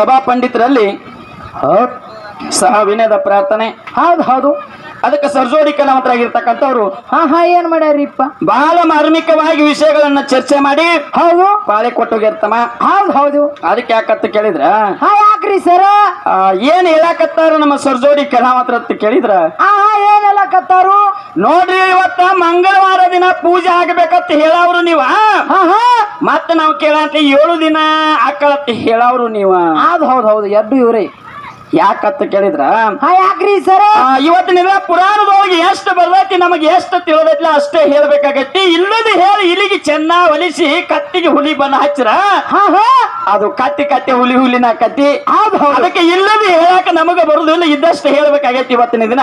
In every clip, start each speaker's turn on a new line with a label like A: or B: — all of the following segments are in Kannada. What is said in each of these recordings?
A: ಸಭಾ ಪಂಡಿತರಲ್ಲಿ ಸಹ ವಿನಯದ ಪ್ರಾರ್ಥನೆ
B: ಹೌದು ಹೌದು.
A: ಅದಕ್ಕೆ ಸರ್ಜೋಡಿ ಕಲಾವಂತರಾಗಿರ್ತಕ್ಕಂಥವ್ರು
B: ಹಾ ಹಾ ಏನ್ ಮಾಡ್ಯಾರಿಪ್ಪ?
A: ಬಹಳ ಮಾರ್ಮಿಕವಾಗಿ ವಿಷಯಗಳನ್ನ ಚರ್ಚೆ ಮಾಡಿ
B: ಹೌದು.
A: ಪಾಳೆ ಕೊಟ್ಟೋಗಿರ್ತಮ್ಮ
B: ಹೌದು ಹೌದು.
A: ಅದಕ್ಕೆ ಯಾಕತ್ತ ಕೇಳಿದ್ರ?
B: ಹಾ ಯಾಕ್ರಿ ಸರ?
A: ಏನ್ ಹೇಳಾಕತ್ತಾರ ನಮ್ಮ ಸರ್ಜೋಡಿ ಕಲಾವಂತರ ಅಂತ ಕೇಳಿದ್ರ?
B: ಹಾ ಹಾ ಏನ್ ಕತ್ತಾರು
A: ನೋಡ್ರಿ ಇವತ್ತ ಮಂಗಳವಾರ ದಿನ ಪೂಜೆ ಆಗ್ಬೇಕಂತ ಹೇಳವ್ರು ನೀವ? ಮತ್ತ ನಾವು ಕೇಳಂತ ಏಳು ದಿನ ಆಕಳತ್ತ ಹೇಳವ್ರು ನೀವ?
B: ಅದ್ ಹೌದು ಹೌದು ಎದ್ದು ಇವ್ರಿ.
A: ಯಾಕಂತ ಕೇಳಿದ್ರ?
B: ಯಾಕ್ರಿ ಸರ್?
A: ಆ, ಇವತ್ತಿನ ದಿನ ಪುರಾಣದೊಳಗೆ ಎಷ್ಟು ಬರ್ತೈತಿ ನಮಗೆ ಎಷ್ಟು ತಿಳಿದೈತಿ ಅಷ್ಟೇ ಹೇಳ್ಬೇಕಾಗತ್ತಿ. ಇಲ್ಲದ ಹೇಳಿ ಇಲ್ಲಿಗೆ ಚೆನ್ನ ಒಲಿಸಿ ಕತ್ತಿಗೆ ಹುಲಿ ಬಣ್ಣ ಹಚ್ಚಿರ?
B: ಹಾ ಹಾ.
A: ಅದು ಕತ್ತಿ ಕತ್ತಿ ಹುಲಿ ಹುಲಿನ ಕತ್ತಿ. ಅದಕ್ಕೆ ಇಲ್ಲದ ಹೇಳಾಕ ನಮಗ ಬರುದಿಲ್ಲ ಇದ್ದಷ್ಟು ಹೇಳ್ಬೇಕಾಗೈತಿ ಇವತ್ತಿನ ದಿನ.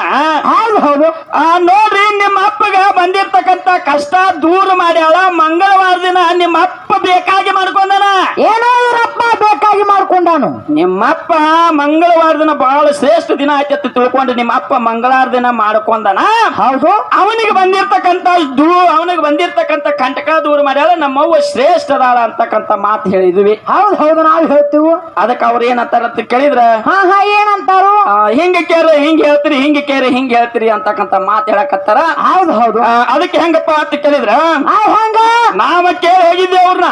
B: ಹೌದು ಹೌದು.
A: ಆ ನೋಡ್ರಿ ನಿಮ್ಮ ಅಪ್ಪಗ ಬಂದಿರ್ತಕ್ಕಂತ ಕಷ್ಟ ದೂರ ಮಾಡ್ಯಾಳ. ಮಂಗಳವಾರ ದಿನ ನಿಮ್ಮ ಅಪ್ಪ ಬೇಕಾಗಿ ಮಾಡ್ಕೊಂಡನ.
B: ಏನೋ ಅಪ್ಪ ಬೇಕಾಗಿ ಮಾಡ್ಕೊಂಡಾನು.
A: ನಿಮ್ಮಪ್ಪ ಮಂಗಳವಾರ ದಿನ ಬಹಳ ಶ್ರೇಷ್ಠ ದಿನ ಆಯ್ತು ತಿಳ್ಕೊಂಡು ನಿಮ್ಮ ಅಪ್ಪ ಮಂಗಳಾರ ದಿನ ಮಾಡ್ಕೊಂಡನ?
B: ಹೌದು.
A: ಅವನಿಗೆ ಬಂದಿರ್ತಕ್ಕಂತ ದೂ ಅವನಿಗೆ ಬಂದಿರ್ತಕ್ಕಂತ ಕಂಟಕ ದೂರ ಮಾಡ್ಯಾಳ ನಮ್ಮವ್ವ ಶ್ರೇಷ್ಠ ಅದಾಳ ಅಂತಕ್ಕಂತ ಮಾತು ಹೇಳಿದ್ವಿ.
B: ಹೌದು ಹೌದು ನಾವು ಹೇಳ್ತೀವಿ.
A: ಅದಕ್ಕೆ ಅವ್ರ ಏನಂತಾರ ಅಂತ ಕೇಳಿದ್ರ?
B: ಹಾ ಹಾ ಏನಂತಾರು?
A: ಹಿಂಗ ಕೇರ ಹಿಂಗ ಹೇಳ್ತೀರಿ ಹಿಂಗ ಕೇರ ಹಿಂಗ ಹೇಳ್ತೀರಿ ಅಂತಕ್ಕಂತ ಮಾತು ಹೇಳಕತ್ತಾರ.
B: ಹೌದು ಹೌದು.
A: ಅದಕ್ಕೆ ಹೆಂಗಪ್ಪ ಅಂತ ಕೇಳಿದ್ರ?
B: ಹಂಗ ಹೆಂಗ?
A: ನಾವ ಕೇಳಿ ಹೋಗಿದ್ದೆ ಅವ್ರನ್ನ.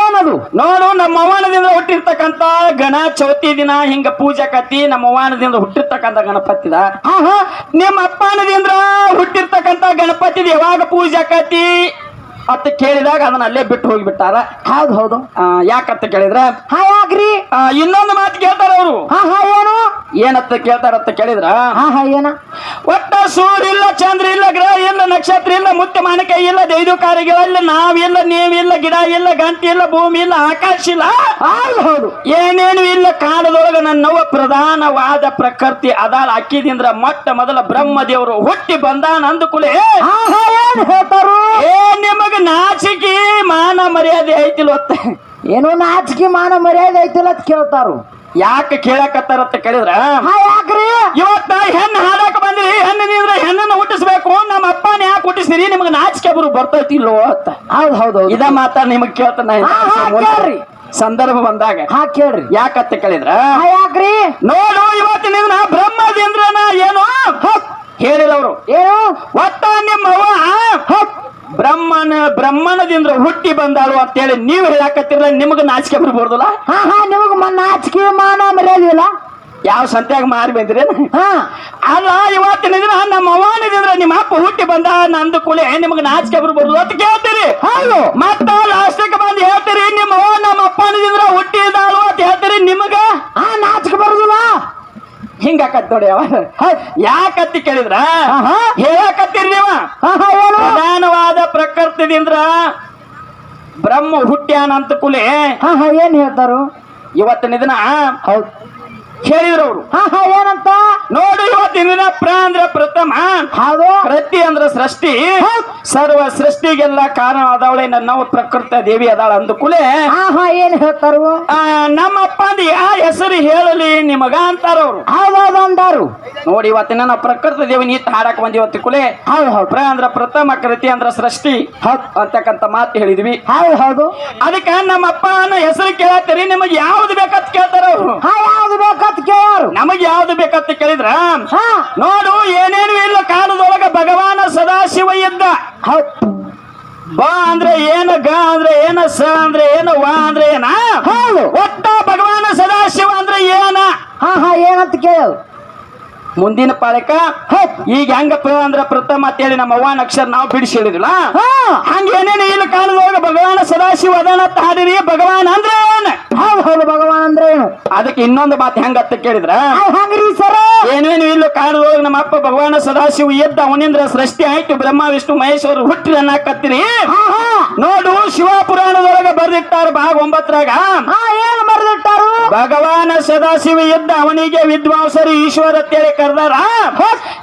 B: ಏನದು?
A: ನೋಡು ನಮ್ಮ ಅವನದಿಂದ ಹುಟ್ಟಿರ್ತಕ್ಕಂತ ಗಣ ಚೌತಿ ದಿನ ಹಿಂಗ ಪೂಜೆ ಕತ್ತಿ ನಮ್ಮ ವಾಣದಿಂದ ಹುಟ್ಟಿರ್ತಕ್ಕಂತ ಗಣಪತಿದ ನಿಮ್ಮ ಅಪ್ಪನದಿಂದ ಹುಟ್ಟಿರ್ತಕ್ಕಂತ ಗಣಪತಿದ ಯಾವಾಗ ಪೂಜೆ ಕತ್ತಿ ಅಂತ ಕೇಳಿದಾಗ ಅದನ್ನ ಅಲ್ಲೇ ಬಿಟ್ಟು ಹೋಗಿಬಿಟ್ಟಾರ.
B: ಹೌದು ಹೌದು.
A: ಯಾಕಂತ ಕೇಳಿದ್ರ
B: ಹಾ ಯಾಕ್ರಿ
A: ಇನ್ನೊಂದು ಮಾತು ಕೇಳ್ತಾರ ಅವರು.
B: ಹಾ ಹಾ ಏನು?
A: ಏನತ್ತ ಕೇಳ್ತಾರ ಅಂತ ಕೇಳಿದ್ರ?
B: ಹಾ ಹಾ ಏನ?
A: ಒಟ್ಟ ಸೂರ್ಯ ಇಲ್ಲ ಚಂದ್ರ ಇಲ್ಲ ಗ್ರಹ ಇಲ್ಲ ನಕ್ಷತ್ರ ಇಲ್ಲ ಮುತ್ತ ಮಾನಕ ಇಲ್ಲ ದೈದುಕಾರಿಗಳ ಇಲ್ಲ ನಾವಿಲ್ಲ ನೀವಿಲ್ಲ ಗಿಡ ಇಲ್ಲ ಗಂಟಿ ಇಲ್ಲ ಭೂಮಿ ಇಲ್ಲ ಆಕಾಶ ಇಲ್ಲ.
B: ಹೌದು ಹೌದು.
A: ಏನೇನು ಇಲ್ಲ ಕಾಲದೊಳಗ ನನ್ನವ ಪ್ರಧಾನವಾದ ಪ್ರಕೃತಿ ಅದಾಳ ಅಕ್ಕಿದಿಂದ್ರ ಮೊಟ್ಟ ಮೊದಲ ಬ್ರಹ್ಮದೇವರು ಹುಟ್ಟಿ ಬಂದಾನ
B: ಏನ್ ಹೇಳ್ತಾರು?
A: ಏ ನಿಮಗ ನಾಚಿಕೆ ಮಾನ ಮರ್ಯಾದೆ ಐತಿಲ್ಲ ಒತ್ತ.
B: ಏನೋ ನಾಚಿಕೆ ಮಾನ ಮರ್ಯಾದೆ ಐತಿಲ್ಲ ಅಂತ ಕೇಳ್ತಾರು
A: ಯಾಕೆ ಕೇಳಕತ್ತಾರಂತ ಕೇಳಿದ್ರ?
B: ಹಾ ಯಾಕ್ರಿ?
A: ಇವತ್ತ ಹೆಣ್ಣು ಹಾಡಕ್ ಬಂದ್ರಿ ಹೆಣ್ಣಿನಿಂದ್ರ ಹೆಣ್ಣನ್ನು ಹುಟ್ಟಿಸ್ಬೇಕು ನಮ್ಮ ಅಪ್ಪನ ಯಾಕೆ ಹುಟ್ಟಿಸ್ತೀರಿ? ನಿಮ್ಗೆ ನಾಚಿಕೆ ಬರು ಬರ್ತೈತಿಲ್ಲೋ ಅಂತ.
B: ಹೌದು ಹೌದು
A: ಇದ ಮಾತ ನಿಮಗ್ ಕೇಳ್ತಾನ. ಸಂದರ್ಭ ಬಂದಾಗ
B: ಹಾ ಕೇಳ್ರಿ.
A: ಯಾಕತ್ತ ಕೇಳಿದ್ರ?
B: ಹಾ ಯಾಕ್ರಿ?
A: ನೋಡು ಇವತ್ತಿನ ನಿನ್ನ ಬ್ರಹ್ಮದೇಂದ್ರನ ಏನು ಹೇಳಿಲ್ಲ ಅವರು.
B: ಏನು?
A: ಒಟ್ಟ ನಿಮ್ಮವ್ವ ಹೌದ್, ಬ್ರಹ್ಮನ ಬ್ರಹ್ಮಣದಿಂದ ಹುಟ್ಟಿ ಬಂದಾಳು ಅಂತೇಳಿ ನೀವು ಹೇಳಕತ್ತಿರಲ್ಲ ನಿಮಗ ನಾಚಿಕೆ ಬರ್ಬೋದಲ್ಲ?
B: ಹಾ ಹಾ ನಿಮಗ ನಾಚಿಕೆ ಮಾನ ಮರ್ಯಾದಿಲ್ಲ
A: ಯಾವ ಸಂತ್ಯಾಗ ಮಾರಿ ಬಂದಿರೇನ
B: ಹಾ.
A: ಅಲ್ಲ ಇವತ್ತಿನ ದಿನ ನಮ್ಮ ಅವ್ವನಿದಿಂದ ನಿಮ್ಮ ಅಪ್ಪ ಹುಟ್ಟಿ ಬಂದ ನಂದು ಕೂಲೆ ನಿಮ್ಗೆ ನಾಚಿಕೆ ಬರ್ಬೋದು ಅಂತ ಕೇಳ್ತೀರಿ.
B: ಹೌದು.
A: ಮತ್ತ ಲಾಸ್ಟಿಗೆ ಬಂದು ಹೇಳ್ತೀರಿ ನಿಮ್ಮ ಅವ್ವ ನಮ್ಮ ಹುಟ್ಟಿ ಹುಟ್ಟಿದಾಳು ಅಂತ ಹೇಳ್ತೀರಿ ನಿಮಗ?
B: ಆ ನಾಚಿಕೆ ಬರುದಿಲ್ಲ.
A: ಹಿಂಗಾಕತ್ ನೋಡಿ ಅವ. ಯಾಕತ್ತಿ ಕೇಳಿದ್ರ. ಹೇಳಕತ್ತೀರಿ ನೀವ? ಪ್ರಧಾನವಾದ ಪ್ರಕೃತಿದಿಂದ ಬ್ರಹ್ಮ ಹುಟ್ಟ್ಯಾನ ಅಂತ ಕುಲೇ
B: ಹಾ ಹಾ ಏನ್ ಹೇಳ್ತಾರು?
A: ಇವತ್ತಿನ ದಿನ
B: ಹೌದು.
A: ಹೇಳಿದ್ರು ಅವರು
B: ಹಾ ಹಾ ಏನಂತ?
A: ನೋಡಿ ಇವತ್ತಿನ ದಿನ ಪ್ರ ಅಂದ್ರ ಪ್ರಥಮ
B: ಹೌದು.
A: ಪ್ರತಿ ಅಂದ್ರ ಸೃಷ್ಟಿ. ಸರ್ವ ಸೃಷ್ಟಿಗೆಲ್ಲ ಕಾರಣ ಆದವಳೆ ನನ್ನ ಪ್ರಕೃತ ದೇವಿ ಅದಾಳ ಅಂದ
B: ಹಾ ಹಾ ಏನ್ ಹೇಳ್ತಾರು
A: ನಮ್ಮಪ್ಪ ಅಂದ್ ಯಾ ಹೆಸರು ಹೇಳಲಿ ನಿಮಗ ಅಂತಾರ ಅವರು
B: ಹೌದೌದು ಅಂದಾರು
A: ನೋಡಿ ಇವತ್ತಿನ ನನ್ನ ಪ್ರಕೃತ ದೇವಿ ನೀತ್ ಹಾಡಕ್ ಬಂದಿ ಇವತ್ತು ಕುಲೆ
B: ಹೌದು ಹೌದು.
A: ಪ್ರ ಅಂದ್ರೆ ಪ್ರಥಮ ಕೃತಿ ಅಂದ್ರೆ ಸೃಷ್ಟಿ. ಹೌದ್. ಅಂತಕ್ಕಂತ ಮಾತು ಹೇಳಿದ್ವಿ.
B: ಹೌದು ಹೌದು.
A: ಅದಕ್ಕೆ ನಮ್ಮ ಅಪ್ಪನ ಹೆಸರು ಕೇಳತ್ತೀರಿ ನಿಮಗೆ ಯಾವ್ದು ಬೇಕಂತ ಕೇಳ್ತಾರ ಅವರು
B: ಹಾ ಯಾವ್ದು ಕೇಳಾರು
A: ನಮಗೆ ಯಾವ್ದು ಬೇಕಂತ ಕೇಳಿದ್ರ? ನೋಡು ಏನೇನು ಇಲ್ಲ ಕಾಲದೊಳಗ ಭಗವಾನ ಸದಾಶಿವ ಇದ್ದ.
B: ಬಾ
A: ಬ ಅಂದ್ರೆ ಏನ ಗ ಅಂದ್ರೆ ಏನ ಸ ಅಂದ್ರೆ ಏನ ವಾ ಅಂದ್ರೆ ಏನ?
B: ಹೌದು.
A: ಒಟ್ಟ ಭಗವಾನ ಸದಾಶಿವ ಅಂದ್ರೆ ಏನ?
B: ಹಾ ಹಾ ಏನಂತ ಕೇಳ.
A: ಮುಂದಿನ ಪಾಳಕ ಈಗ ಹೆಂಗಪ್ಪ ಅಂದ್ರೆ ಪ್ರಥಮ ಅಂತೇಳಿ ನಮ್ಮ ಅವ್ವ ಅಕ್ಷರ ನಾವು ಬಿಡಿಸಿ ಹೇಳಿದಿಲ್ಲ
B: ಹಂಗೇನೇನು
A: ಹಂಗ ಏನೇನು ಇಲ್ಲ ಕಾಲದೊಳಗ ಭಗವಾನ ಸದಾಶಿವ ಅದನ್ನ ಹಾಡಿರಿ ಭಗವಾನ್ ಅಂದ್ರೆ ಏನ?
B: ಹೌದು ಹೌದು ಭಗವಾನ್ ಅಂದ್ರೆ ಏನು?
A: ಅದಕ್ಕೆ ಇನ್ನೊಂದು ಮಾತು ಹೆಂಗತ್ತ ಕೇಳಿದ್ರ?
B: ಹಂಗ್ರಿ ಸರ.
A: ಏನೇನು ಇಲ್ಲ ಕಾಲದೊಳಗ ನಮ್ಮ ಅಪ್ಪ ಭಗವಾನ ಸದಾಶಿವ ಎದ್ದ ಅವನಿಂದ್ರ ಸೃಷ್ಟಿ ಆಯ್ತು. ಬ್ರಹ್ಮ ವಿಷ್ಣು ಮಹೇಶ್ವರ ಹುಟ್ಟಿ ಅನ್ನಕತ್ತೀರಿ. ನೋಡು ಶಿವ ಪುರಾಣದೊಳಗ ಬರ್ದಿಟ್ಟಾರ ಭಾಗ ಒಂಬತ್ತರಾಗ
B: ಏನ್ ಬರೆದಿಟ್ಟಾರು?
A: ಭಗವಾನ ಸದಾಶಿವ ಎದ್ದ ಅವನಿಗೆ ವಿದ್ವಾಂಸರು ಈಶ್ವರ ಅಂತೇಳಿ ಕರೆದಾರ.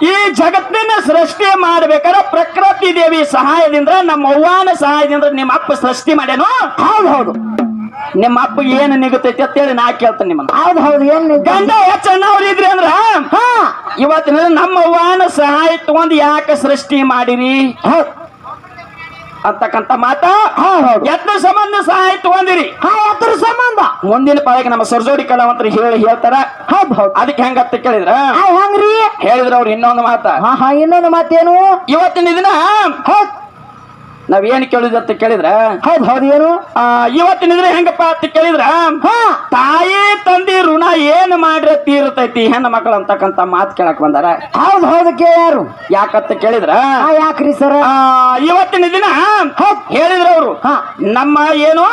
A: ಈ ಜಗತ್ತಿನ ಸೃಷ್ಟಿ ಮಾಡ್ಬೇಕಾದ್ರೆ ಪ್ರಕೃತಿ ದೇವಿ ಸಹಾಯದಿಂದ ನಮ್ಮ ಅವ್ವಾನ ಸಹಾಯದಿಂದ ನಿಮ್ಮ ಅಪ್ಪ ಸೃಷ್ಟಿ ಮಾಡ್ಯಾನು?
B: ಹೌದು ಹೌದು.
A: ನಿಮ್ಮ ಅಪ್ಪ ಏನು ನಿಗುತ್ತೈತಿ ಅಂತೇಳಿ ನಾ ಕೇಳ್ತೇನೆ ನಿಮ್ಮನ್ನ.
B: ಹೌದು ಹೌದು ಏನ್
A: ಗಂಡ ಹೆಚ್ಚಣ್ಣವ್ರು ಇದ್ರಿ ಅಂದ್ರ?
B: ಹಾ.
A: ಇವತ್ತಿನ ನಮ್ಮ ಅವ್ವಾನ ಸಹಾಯ ತಗೊಂಡು ಯಾಕೆ ಸೃಷ್ಟಿ ಮಾಡಿರಿ? ಅಂತಕ್ಕಂತ ಮಾತ? ಯತ್ನ ಸಂಬಂಧ ಸಹಾಯ ತಗೊಂಡಿರಿ?
B: ಹಾ ಎದ್ರ ಸಂಬಂಧ.
A: ಮುಂದಿನ ಪಾಲಕ್ಕೆ ನಮ್ಮ ಸರ್ಜೋಡಿ ಕಲಾವಂತರು ಹೇಳಿ ಹೇಳ್ತಾರ.
B: ಹೌದ್ ಹೌದ್.
A: ಅದಕ್ಕೆ ಹೆಂಗತ್ತ ಕೇಳಿದ್ರ?
B: ಹೆಂಗ್ರಿ?
A: ಹೇಳಿದ್ರ ಅವ್ರು ಇನ್ನೊಂದು ಮಾತ.
B: ಹಾ ಹಾ ಇನ್ನೊಂದು ಮಾತೇನು?
A: ಇವತ್ತಿನ ದಿನ
B: ಹೌದ್.
A: ನಾವ್ ಏನ್ ಅಂತ ಕೇಳಿದ್ರ
B: ಹೌದ್ ಹೌದ್ ಏನು?
A: ಆ, ಇವತ್ತಿನ ದಿನ ಹೆಂಗಪ್ಪ ಅಂತ ಕೇಳಿದ್ರ ತಾಯಿ ತಂದಿ ಋಣ ಏನ್ ಮಾಡ್ರೆ ತೀರ್ತೈತಿ ಹೆಣ್ಣು ಮಕ್ಕಳು ಅಂತಕ್ಕಂತ ಮಾತು ಕೇಳಕ್ ಬಂದಾರ.
B: ಹೌದ್ ಹೌದು ಕೇಳ್ಯಾರು.
A: ಯಾಕಂತ ಕೇಳಿದ್ರ
B: ಯಾಕ್ರಿ ಸರ್?
A: ಇವತ್ತಿನ ದಿನ ಹೇಳಿದ್ರ ಅವರು
B: ಹಾ.
A: ನಮ್ಮ ಏನು.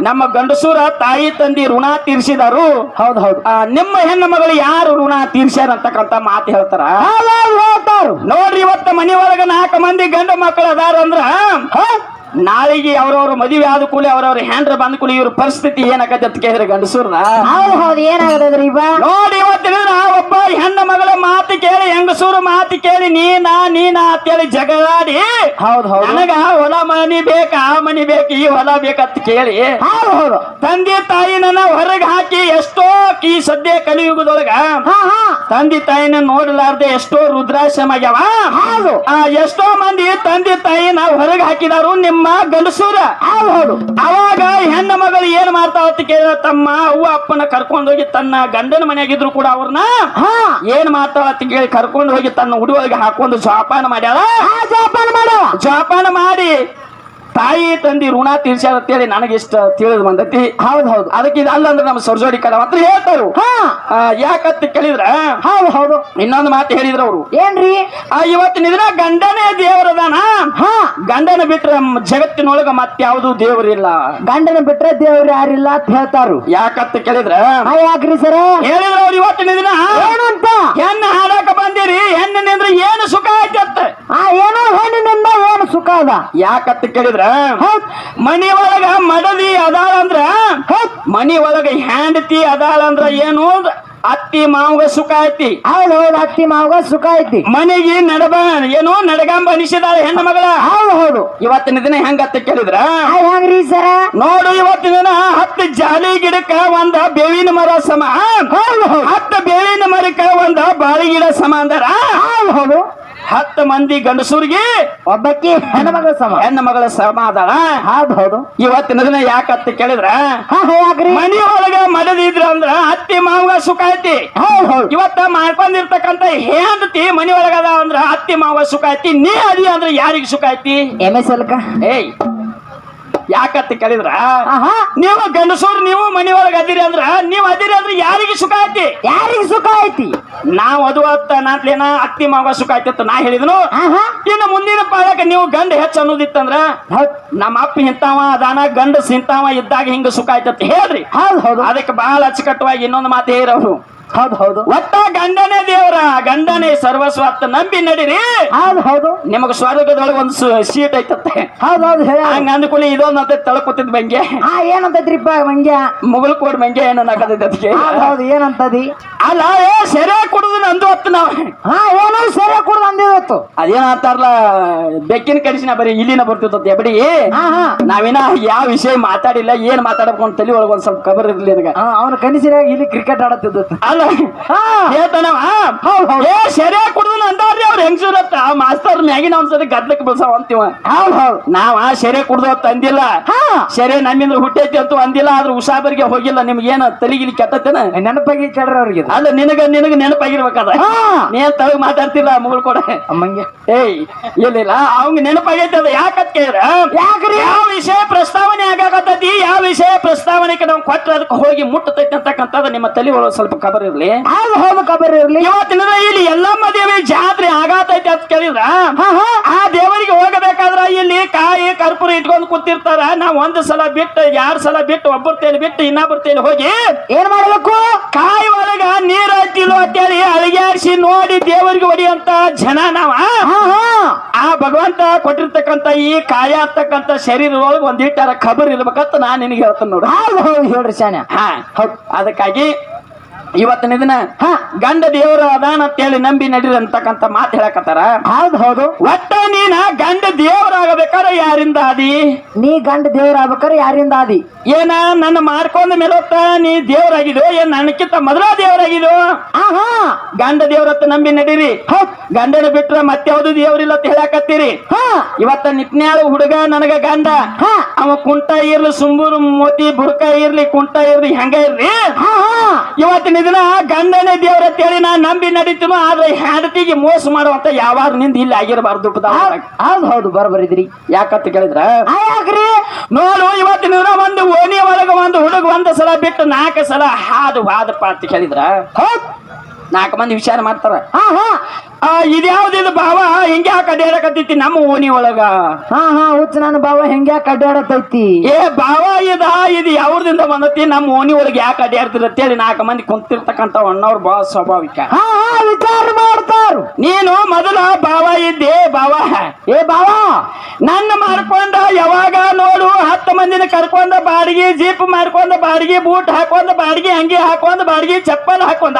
A: ನಮ್ಮ ಗಂಡಸೂರ ತಾಯಿ ತಂದಿ ಋಣ ತೀರ್ಸಿದಾರು.
B: ಹೌದ್ ಹೌದು.
A: ನಿಮ್ಮ ಹೆಣ್ಣು ಮಗಳು ಯಾರು ಋಣ ತೀರ್ಸ್ಯಾರ ಅಂತಕ್ಕಂತ ಮಾತು ಹೇಳ್ತಾರು. ನೋಡ್ರಿ ಇವತ್ತ ಮನಿ ಒಳಗ ನಾಲ್ಕು ಮಂದಿ ಗಂಡ ಮಕ್ಕಳು ಅದಾರ ಅಂದ್ರ huh? ನಾಳೆಗೆ ಅವ್ರವ್ರ ಮದುವೆ ಆದ ಕೂಲಿ ಅವ್ರವ್ರ ಹ್ಯಾಂಡ್ರ ಬಂದ ಕೂಲಿ ಇವ್ರ ಪರಿಸ್ಥಿತಿ ಏನಾಗತ್ತೆ ಅಂತ ಕೇಳಿದ್ರೆ ಗಂಡಸೂರ್ನ?
B: ಹೌದು ಹೌದು ಏನಾಗದ್ರಿ
A: ನೋಡಿ ಇವತ್ತಿನ ಒಬ್ಬ ಹೆಣ್ಣ ಮಗಳ ಮಾತು ಕೇಳಿ ಹೆಂಗಸೂರು ಮಾತು ಕೇಳಿ ನೀನಾ ನೀನಾ ಅಂತೇಳಿ ಜಗಳಾಡಿ
B: ಹೌದ್ ಹೌದು.
A: ನನಗ ಹೊಲ ಮನಿ ಬೇಕ ಆ ಮನಿ ಬೇಕು ಈ ಹೊಲ ಬೇಕಂತ ಕೇಳಿ
B: ಹೌದು ಹೌದು.
A: ತಂದೆ ತಾಯಿನ ಹೊರಗೆ ಹಾಕಿ ಎಷ್ಟೋ ಈ ಸದ್ಯ ಕಲಿಯುಗದೊಳಗ
B: ಹಾ ಹಾ.
A: ತಂದೆ ತಾಯಿನ ನೋಡಲಾರ್ದೆ ಎಷ್ಟೋ ರುದ್ರಾಶ್ರಮ ಆಗ್ಯಾವ
B: ಹೌದು.
A: ಆ ಎಷ್ಟೋ ಮಂದಿ ತಂದೆ ತಾಯಿನ ಹೊರಗೆ ಹಾಕಿದಾರು ನಿಮ್ಮ ಗಂಡಸೂರ.
B: ಹೌದ್ ಹೌದು.
A: ಅವಾಗ ಹೆಣ್ಣ ಮಗಳು ಏನ್ ಮಾಡ್ತಾವ ಅಂತ ಕೇಳಿದ ತಮ್ಮ ಅವ್ವ ಅಪ್ಪನ ಕರ್ಕೊಂಡು ಹೋಗಿ ತನ್ನ ಗಂಡನ ಮನೆಯಾಗಿದ್ರು ಕೂಡ ಅವ್ರನ್ನ
B: ಹಾ.
A: ಏನ್ ಮಾಡ್ತಾ ಅಂತ ಕೇಳಿ ಕರ್ಕೊಂಡು ಹೋಗಿ ತನ್ನ ಹುಡುಗ ಹಾಕೊಂಡು ಜೋಪಾನ ಮಾಡ್ಯಾಳ?
B: ಹಾ ಜೋಪಾನ ಮಾಡ
A: ಜೋಪಾನ ಮಾಡಿ ತಾಯಿ ತಂದಿ ಋಣ ತೀರ್ಸ್ಯಾರ ಅಂತೇಳಿ ನನಗೆ ಇಷ್ಟ ತಿಳಿದು ಬಂದತಿ.
B: ಹೌದು ಹೌದು.
A: ಅದಕ್ಕೆ ಇದು ಅಲ್ಲ ಅಂದ್ರೆ ನಮ್ಮ ಸರ್ಜೋಡಿ ಕಲಾವ್ ಅಂತ ಹೇಳ್ತಾರು. ಯಾಕಂತ ಕೇಳಿದ್ರ
B: ಹೌದು ಹೌದು.
A: ಇನ್ನೊಂದು ಮಾತು ಹೇಳಿದ್ರು ಅವರು.
B: ಏನ್ರಿ?
A: ಆ ಇವತ್ತಿನ ದಿನ ಗಂಡನೇ ದೇವರದಾನ
B: ಹಾ.
A: ಗಂಡನ ಬಿಟ್ರೆ ಜಗತ್ತಿನೊಳಗ ಜಗತ್ತಿನೊಳಗ ಮತ್ಯಾವುದು ದೇವರಿಲ್ಲ
B: ಗಂಡನ ಬಿಟ್ರೆ ದೇವ್ರು ಯಾರಿಲ್ಲ ಅಂತ ಹೇಳ್ತಾರು.
A: ಯಾಕಂತ ಕೇಳಿದ್ರ
B: ಯಾಕ್ರಿ ಸರ.
A: ಹೇಳಿದ್ರು ಅವ್ರು ಇವತ್ತಿನ ದಿನ
B: ಏನಂತ?
A: ಹೆಣ್ಣು ಹಾಡಕ ಬಂದಿರಿ ಹೆಣ್ಣಿನಿಂದ್ರ ಏನು ಸುಖ ಆಯ್ತತ್ತ
B: ಆ ಏನೋ ಹೆಣ್ಣಿನಿಂದ ಏನು ಸುಖ ಅದ?
A: ಯಾಕಂತ ಕೇಳಿದ್ರ ಮನಿ ಒಳಗ ಮಡದಿ ಅದಾಳ ಅಂದ್ರ ಮನಿ ಒಳಗ ಹ್ಯಾಂಡತಿ ಅದಾಳ ಅಂದ್ರ ಏನು? ಅತ್ತಿ ಮಾವಗ ಸುಖ ಐತಿ.
B: ಹೌದ್ ಹೌದು ಅತ್ತಿ ಮಾವಗ ಸುಖ ಐತಿ.
A: ಮನೆಗೆ ನಡಬ ಏನು ನಡಗಂಬ ಅನಿಸಿದಾಳ ಹೆಣ್ಣು ಮಗಳ?
B: ಹೌದು ಹೌದು.
A: ಇವತ್ತಿನ ದಿನ ಹೆಂಗತ್ತ ಕೇಳಿದ್ರ?
B: ಹೆಂಗ್ರಿ ಸರ?
A: ನೋಡು ಇವತ್ತಿನ ದಿನ ಹತ್ತು ಜಾಲಿ ಗಿಡಕ್ಕ ಒಂದ ಬೇವಿನ ಮರ ಸಮ.
B: ಹೌದು.
A: ಹತ್ತು ಬೇವಿನ ಮರಕ್ಕ ಒಂದ ಬಾಳಿ ಗಿಡ ಸಮ ಅಂದಾರ.
B: ಹೌದು ಹೌದು.
A: ಹತ್ತು ಮಂದಿ ಗಂಡಸೂರಿಗೆ
B: ಒಬ್ಬಕ್ಕಿ ಹೆಣ್ಮಗಳ ಸಮ.
A: ಹೆಣ್ಣು ಮಗಳ ಸಮ ಅದಾಳ
B: ಹೌದ್ ಹೌದು
A: ಇವತ್ತಿನ ದಿನ ಯಾಕತ್ತ ಕೇಳಿದ್ರ?
B: ಯಾಕ್ರಿ
A: ಮನಿ ಒಳಗ ಮಡದಿದ್ರ ಅಂದ್ರ ಅತ್ತಿ ಮಾವಗ ಸುಖ ಐತಿ.
B: ಹೌದ್ ಹೌದು.
A: ಇವತ್ತ ಮಾಡ್ಕೊಂಡಿರ್ತಕ್ಕಂತ ಹೆಂಡತಿ ಮನಿ ಒಳಗ ಅದಾವ ಅಂದ್ರ ಅತ್ತಿ ಮಾವ ಸುಖ ಐತಿ ನೀ ಅದಿ ಅಂದ್ರ ಯಾರಿಗ ಸುಖ ಐತಿ?
B: ಎಂ ಎಸ್ ಅಲ್ಕ
A: ಏಯ್ ಯಾಕತ್ತ ಕೇಳಿದ್ರ? ನೀವು ಗಂಡಸೂರು ನೀವು ಮನಿ ಒಳಗ ಅದಿರಿ ಅಂದ್ರ ನೀವ್ ಅದಿರಿ ಅಂದ್ರೆ ಯಾರಿಗೆ ಸುಖ ಐತಿ?
B: ಯಾರಿಗೆ ಸುಖ ಐತಿ?
A: ನಾವ್ ಅದು ಅತ್ತ ನಾತ್ಲೇನ ಅತ್ತಿ ಮಾವ ಸುಖ ಐತಿ ಅಂತ ನಾ ಹೇಳಿದನು? ಇನ್ನು ಮುಂದಿನ ಪಾಳಕ್ಕೆ ನೀವು ಗಂಡ ಹೆಚ್ಚ ಅನ್ನೋದಿತ್ತಂದ್ರ ನಮ್ಮ ಅಪ್ಪ ಇಂತಾವ ಅದಾನ ಗಂಡ ಸಿಂತಾವ ಇದ್ದಾಗ ಹಿಂಗ ಸುಖ ಐತಿ ಅಂತ ಹೇಳ್ರಿ ಅದಕ್ಕೆ ಬಹಳ ಅಚ್ಚುಕಟ್ಟವಾಗಿ ಇನ್ನೊಂದು ಮಾತು ಹೇಳಿರವ್ರು.
B: ಹೌದ್ ಹೌದು.
A: ಒಟ್ಟ ಗಂಡನೇ ದೇವರ ಗಂಡನೇ ಸರ್ವಸ್ವ ಅಂತ ನಂಬಿ ನಡೀರಿ.
B: ಹೌದು ಹೌದು.
A: ನಿಮಗ ಸ್ವರ್ಗದೊಳಗೆ ಒಂದು ಸೀಟ್ ಐತತ್ತೆ
B: ಹೌದ್ ಹೌದು ಹೇಳ.
A: ಹಂಗ ಅಂದ್ಕೊಳ್ಳಿ ಇದೊಂದು ಅಂತ ತಳಕುತ್ತಿದ್ ಮಂಗೆ
B: ಏನಂತದ್ರಿಪ್ಪ ಏನಂತೈತ್ರಿಪ್ಪ ಮಂಗ್ಯ?
A: ಮುಗಲ್ ಕೋಡ್ ಮಂಗೆ ಏನೋ ನಾಕತೈತೆ ಅದಕ್ಕೆ
B: ಹೌದ್ ಹೌದು ಏನಂತದಿ?
A: ಅಲ್ಲ ಏ ಸೆರೆ ಕುಡುದು ನಂದು ಹೊತ್ತು ನಾವ್.
B: ಹಾ ಏನೋ ಸೆರೆ ಕುಡ್ದು ಅಂದಿವತ್ತು
A: ಅದೇನ ಅಂತಾರಲ್ಲ ಬೆಕ್ಕಿನ ಕಡಿಸಿನ ಬರೀ ಇಲ್ಲಿನ ಎಬಡಿ
B: ಹಾ ಹಾ.
A: ನಾವಿನ ಯಾವ ವಿಷಯ ಮಾತಾಡಿಲ್ಲ ಏನ್ ಮಾತಾಡಬೇಕು ಅಂತ ತಲೆ ಒಳಗೆ ಒಂದ್ ಸ್ವಲ್ಪ ಕಬರ್ ಇರ್ಲಿ ನನಗೆ.
B: ಅವನ ಕನಸಿನ ಇಲ್ಲಿ ಕ್ರಿಕೆಟ್ ಆಡತ್ತಿದ್ದ
A: ಅಲ್ಲ ಏ ಸರಿಯಾಗಿ ಕುಡುದು ಹೆಂಗ್ಸೂರತ್ತ ಮಾಸ್ತರ್ ಮ್ಯಾಗಿನ ಒಂದ್ಸತಿ ಗದ್ಲಕ್ ಬೀಳ್ಸಾವ ಅಂತೀವ
B: ಹೌದ್ ಹೌದ್.
A: ನಾವ ಶೆರೆ ಕುಡ್ದು
B: ಹಾ.
A: ಸೆರೆ ನಮ್ಮಿಂದ ಹುಟ್ಟೈತಿ ಅಂತ ಅಂದಿಲ್ಲ ಆದ್ರೆ ಉಸಾಬರಿಗೆ ಹೋಗಿಲ್ಲ ನಿಮ್ಗೆ ಏನ ತಲಿಗಿಲಿ ಕೆಟ್ಟತೇನ
B: ನೆನಪಾಗಿ ಕೇಳ್ರಿ ಅವ್ರಿಗೆ.
A: ಅಲ್ಲ ನಿನಗ ನಿನಗ ನೆನಪಾಗಿರ್ಬೇಕದ?
B: ಹಾ.
A: ನೀನ್ ತಳಗ್ ಮಾತಾಡ್ತಿಲ್ಲ ಮುಗುಳ್ ಕೊಡ.
B: ಅಮ್ಮಂಗೆ.
A: ಏಯ್ ಇಲ್ಲ ಅವಂಗ ನೆನಪಾಗೈತಿ ಅದ ಯಾಕತ್ ಕೇಳ್ರ?
B: ಯಾಕ್ರಿ?
A: ಯಾವ ವಿಷಯ ಪ್ರಸ್ತಾವನೆ ಆಗಾಕತ್ತೈತಿ ಯಾವ ವಿಷಯ ಪ್ರಸ್ತಾವನೆಗೆ ನಾವು ಕೊಟ್ರ ಅದಕ್ಕೆ ಹೋಗಿ ಮುಟ್ಟತೈತಿ ಅಂತಕ್ಕಂಥದ್ದು ನಿಮ್ಮ ತಲೆ ಒಳಗೆ ಸ್ವಲ್ಪ ಖಬರ್ ಇರ್ಲಿ.
B: ಹೌದು ಹೌದು ಕಬರ್ ಇರ್ಲಿ.
A: ಇವತ್ತಿನ ಇಲ್ಲಿ ಎಲ್ಲಮ್ಮ ದೇವಿ ಜಾತ್ರೆ ಆಗಾತೈತಿ ಅಂತ ಕೇಳಿದ್ರ? ಆ ದೇವರಿಗೆ ಹೋಗಬೇಕಾದ್ರ ಇಲ್ಲಿ ಕಾಯಿ ಕರ್ಪೂರ ಇಟ್ಕೊಂಡು ಕೂತಿರ್ತಾರ. ನಾವ್ ಒಂದ್ ಸಲ ಬಿಟ್ಟು ಎರಡ್ ಸಲ ಬಿಟ್ಟು ಒಬ್ಬರ ತೇಲಿ ಬಿಟ್ಟು ಇನ್ನೊಬ್ಬರ ತೇಲಿ ಹೋಗಿ
B: ಏನ್ ಮಾಡ್ಬೇಕು?
A: ಕಾಯಿ ಒಳಗ ನೀರ್ ಹಚ್ಚಿಲ್ಲ ಅಂತೇಳಿ ಅಳಿಗಾಡಿಸಿ ನೋಡಿ ದೇವರಿಗೆ ಹೊಡಿಯಂತ ಜನ ನಾವ. ಆ ಭಗವಂತ ಕೊಟ್ಟಿರ್ತಕ್ಕಂತ ಈ ಕಾಯ ಅಂತಕ್ಕಂತ ಶರೀರ ಒಳಗೆ ಒಂದಿಟ್ಟಾರ ಖಬರ್ ಇರ್ಬೇಕಂತ ನಾನ್ ನಿನಗೆ ಹೇಳ್ತೇನೆ ನೋಡು.
B: ಹೇಳ್ರಿ
A: ಶಾನ ಅದಕ್ಕಾಗಿ ಇವತ್ತಿನ ದಿನ
B: ಹ
A: ಗಂಡ ದೇವರು ಅದಾನ ಅಂತೇಳಿ ನಂಬಿ ನಡೀರಂತಕ್ಕಂತ ಮಾತು ಹೇಳಕತ್ತಾರ.
B: ಹೌದು ಹೌದು.
A: ಒಟ್ಟ ನೀನ ಗಂಡ ದೇವರಾಗಬೇಕಾದ್ರೆ ಯಾರಿಂದ ಆದಿ?
B: ನೀ ಗಂಡ ದೇವ್ರ ಆಗ್ಬೇಕಾರೆ ಯಾರಿಂದ ಆದಿ?
A: ಏನ ನನ್ನ ಮಾಡ್ಕೊಂಡ ಮೇಲೊತ್ತ ನೀ ದೇವರಾಗಿದೋ ಏನ್ ನನಕ್ಕಿಂತ ಮೊದಲ ದೇವರಾಗಿದೋ
B: ಆಹಾ.
A: ಗಂಡ ದೇವರತ್ತ ನಂಬಿ ನಡೀರಿ.
B: ಹೌದ್
A: ಗಂಡನ ಬಿಟ್ರ ಮತ್ಯಾವ್ದು ದೇವ್ರಿಲ್ಲ ಅಂತ ಹೇಳಕತ್ತೀರಿ.
B: ಹಾ.
A: ಇವತ್ತ ನಿಪ್ನ್ಯಾಳು ಹುಡುಗ ನನಗ ಗಂಡ.
B: ಹ.
A: ಅವ ಕುಂಟ ಇರ್ಲಿ ಸುಂಬೂರು ಮೋತಿ ಬುರ್ಕ ಇರ್ಲಿ ಕುಂಟ ಇರ್ಲಿ ಹೆಂಗ ಇರ್ಲಿ?
B: ಇವತ್ತು
A: ಇವತ್ತಿನ ದಿನ ಗಂಡನೇ ದೇವ್ರ ಅಂತೇಳಿ ನಾನು ನಂಬಿ ನಡೀತೀನೋ ಆದ್ರೆ ಹೆಂಡತಿಗೆ ಮೋಸ ಮಾಡುವಂತ ಯಾವಾಗ ನಿಂದ ಇಲ್ಲಿ ಆಗಿರಬಾರ್ದು
B: ಹೌದ್- ಹೌದು ಬರಬರಿದ್ರಿ.
A: ಯಾಕಂತ ಕೇಳಿದ್ರ?
B: ಯಾಕ್ರಿ
A: ನೋಡು ಇವತ್ತಿನ ದಿನ ಒಂದು ಓಣಿ ಒಳಗ ಒಂದು ಹುಡುಗ ಒಂದು ಸಲ ಬಿಟ್ಟು ನಾಲ್ಕು ಸಲ ಹಾದು ಹಾದಪ್ಪ ಅಂತ ಕೇಳಿದ್ರ?
B: ಹೌದ್.
A: ನಾಲ್ಕು ಮಂದಿ ವಿಚಾರ ಮಾಡ್ತಾರ.
B: ಹಾ ಹಾ.
A: ಆ ಇದ್ಯಾವ್ದಿದು ಭಾವ? ಹಿಂಗೆ ಯಾಕೆ ಅಡ್ಯಾಡಕತ್ತೈತಿ ನಮ್ಮ ಓಣಿ ಒಳಗ?
B: ಹಾ ಹಾ ಹುಚ್ಚ ನನ್ನ ಬಾವ ಹೆಂಗ್ಯಾ ಕಡ್ಡಾಡತೈತಿ
A: ಏ ಭಾವ ಇದ ಇದು ಯಾವ್ದಿಂದ ಬಂದತಿ? ನಮ್ಮ ಓಣಿ ಒಳಗೆ ಯಾಕೆ ಅಡ್ಯಾಡ್ತಿರ ಅಂತೇಳಿ ನಾಲ್ಕು ಮಂದಿ ಕುಂತಿರ್ತಕ್ಕಂಥ ಅಣ್ಣವ್ರು ಬಹಳ ಸ್ವಾಭಾವಿಕ.
B: ಹಾ ಹಾ ವಿಚಾರ ಮಾಡ್ತಾರು.
A: ನೀನು ಮೊದಲ ಭಾವ ಇದ್ದೆ ಭಾವ.
B: ಏ ಭಾವ.
A: ನನ್ನ ಮಾಡ್ಕೊಂಡ ಯಾವಾಗ ನೋಡು ಹತ್ತು ಮಂದಿನ ಕರ್ಕೊಂಡ ಬಾಡಿಗೆ ಜೀಪ್ ಮಾಡ್ಕೊಂಡ ಬಾಡಿಗೆ ಬೂಟ್ ಹಾಕೊಂಡ ಬಾಡಿಗೆ ಅಂಗಿ ಹಾಕೊಂಡ ಬಾಡಿಗೆ ಚಪ್ಪಲ್ ಹಾಕೊಂಡ.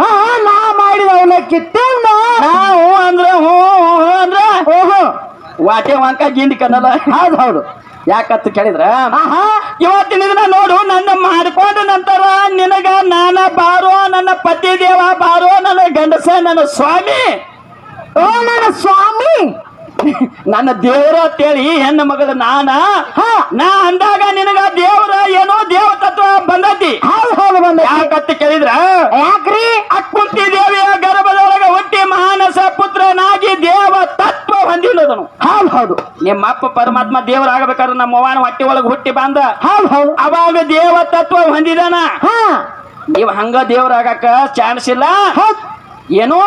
B: ಹಾ ಹಾ ನಾ ಮಾಡಿದ ಅವನ ಕಿತ್ತವ್ನ
A: ನಾವು ಅಂದ್ರೆ ಹ್ಞೂ ಹ್ಞೂ ಅಂದ್ರೆ
B: ಓಹೋ.
A: ವಾಟೆ ವಾಂಕ ಗಿಂಡಿ ಕನ್ನಲ್ಲ
B: ಹೌದು ಹೌದು.
A: ಯಾಕತ್ತು ಕೇಳಿದ್ರ? ಇವತ್ತಿನ ದಿನ ನೋಡು ನನ್ನ ಮಾಡ್ಕೊಂಡ ನಂತರ ನಿನಗ ನಾನ ಬಾರೋ ನನ್ನ ಪತಿ ದೇವ ಬಾರೋ ನನ್ನ ಗಂಡಸ ನನ್ನ ಸ್ವಾಮಿ.
B: ಓ ನನ್ನ ಸ್ವಾಮಿ.
A: ನನ್ನ ದೇವರ ಅಂತೇಳಿ ಹೆಣ್ಣು ಮಗಳು ನಾನ? ನಾ ಅಂದಾಗ ನಿನಗ ದೇವರ ಏನೋ ದೇವ ತತ್ವ ಬಂದತಿ.
B: ಹೌದು ಹೌದು ಬಂದ
A: ಯಾಕಂತ ಕೇಳಿದ್ರ?
B: ಯಾಕ್ರಿ?
A: ಅಕ್ಕುಂತಿ ದೇವಿಯ ಗರ್ಭದೊಳಗ ಹುಟ್ಟಿ ಮಾನಸ ಪುತ್ರನಾಗಿ ದೇವ ತತ್ವ ಹೊಂದಿಲ್ಲದನು.
B: ಹೌದು ಹೌದು.
A: ನಿಮ್ಮ ಅಪ್ಪ ಪರಮಾತ್ಮ ದೇವರಾಗಬೇಕಾದ್ರೆ ನಮ್ಮ ಅವ್ವನ ಹೊಟ್ಟಿ ಒಳಗೆ ಹುಟ್ಟಿ ಬಂದ.
B: ಹೌದು ಹೌದು.
A: ಅವಾಗ ದೇವ ತತ್ವ ಹೊಂದಿದಾನ.
B: ಹಾ.
A: ನೀವು ಹಂಗ ದೇವರಾಗಕ್ಕ ಚಾನ್ಸ್ ಇಲ್ಲ. ಏನು